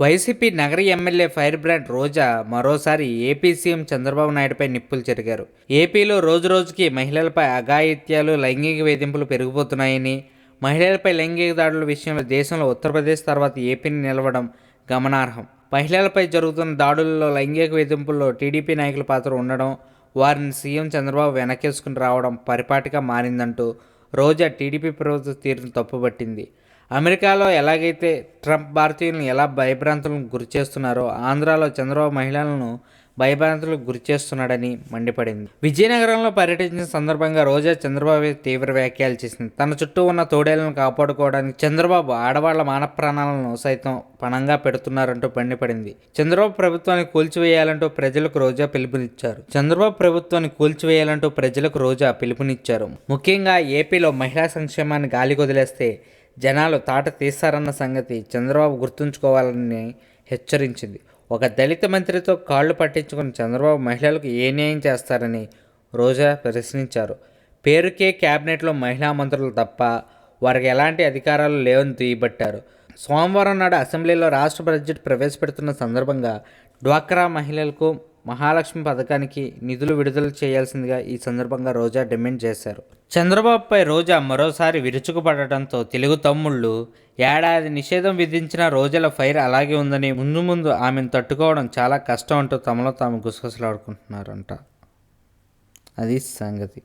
YCP నగర MLA fire brand రోజా మరోసారి AP CM Chandrababu నాయుడుపై నిప్పులు చెరిగారు. ఏపీలో రోజురోజుకి మహిళలపై అఘాయిత్యాలు లైంగిక వేధింపులు పెరిగిపోతున్నాయని మహిళలపై లైంగిక దాడుల విషయంలో దేశంలో ఉత్తరప్రదేశ్ తర్వాత ఏపీని నిలవడం గమనార్హం. మహిళలపై జరుగుతున్న దాడుల్లో లైంగిక వేధింపుల్లో టీడీపీ నాయకుల పాత్ర ఉండడం వారిని సీఎం చంద్రబాబు వెనకేసుకుని రావడం పరిపాటిగా మారిందంటూ రోజా టీడీపీ ప్రభుత్వ తీరును తప్పుపట్టింది. అమెరికాలో ఎలాగైతే ట్రంప్ భారతీయులను ఎలా భయభ్రాంతులకు గురి చేస్తున్నారో ఆంధ్రాలో చంద్రబాబు మహిళలను భయభ్రాంతులకు గురి చేస్తున్నాడని మండిపడింది. విజయనగరంలో పర్యటించిన సందర్భంగా రోజా చంద్రబాబు తీవ్ర వ్యాఖ్యలు చేసింది. తన చుట్టూ ఉన్న తోడేళ్ళను కాపాడుకోవడానికి చంద్రబాబు ఆడవాళ్ళ మాన ప్రాణాలను సైతం పణంగా పెడుతున్నారంటూ మండిపడింది. చంద్రబాబు ప్రభుత్వాన్ని కూల్చివేయాలంటూ ప్రజలకు రోజా పిలుపునిచ్చారు. చంద్రబాబు ప్రభుత్వాన్ని కూల్చివేయాలంటూ ప్రజలకు రోజా పిలుపునిచ్చారు. ముఖ్యంగా ఏపీలో మహిళా సంక్షేమాన్ని గాలి వదిలేస్తే జనాలు తాట తీస్తారన్న సంగతి చంద్రబాబు గుర్తుంచుకోవాలని హెచ్చరించింది. ఒక దళిత మంత్రితో కాళ్ళు పట్టించుకున్న చంద్రబాబు మహిళలకు ఏ న్యాయం చేస్తారని రోజా ప్రశ్నించారు. పేరుకే క్యాబినెట్లో మహిళా మంత్రులు తప్ప వారికి ఎలాంటి అధికారాలు లేవని దుయ్యబట్టారు. సోమవారం నాడు అసెంబ్లీలో రాష్ట్ర బడ్జెట్ ప్రవేశపెడుతున్న సందర్భంగా డ్వాక్రా మహిళలకు మహాలక్ష్మి పథకానికి నిధులు విడుదల చేయాల్సిందిగా ఈ సందర్భంగా రోజా డిమాండ్ చేశారు. చంద్రబాబుపై రోజా మరోసారి విరుచుకుపడటంతో తెలుగు తమ్ముళ్ళు ఏడాది నిషేధం విధించిన రోజుల ఫైర్ అలాగే ఉందని ముందు ముందు ఆమెను తట్టుకోవడం చాలా కష్టం అంటూ తమలో తాము గుసగుసలాడుకుంటున్నారంట. అది సంగతి.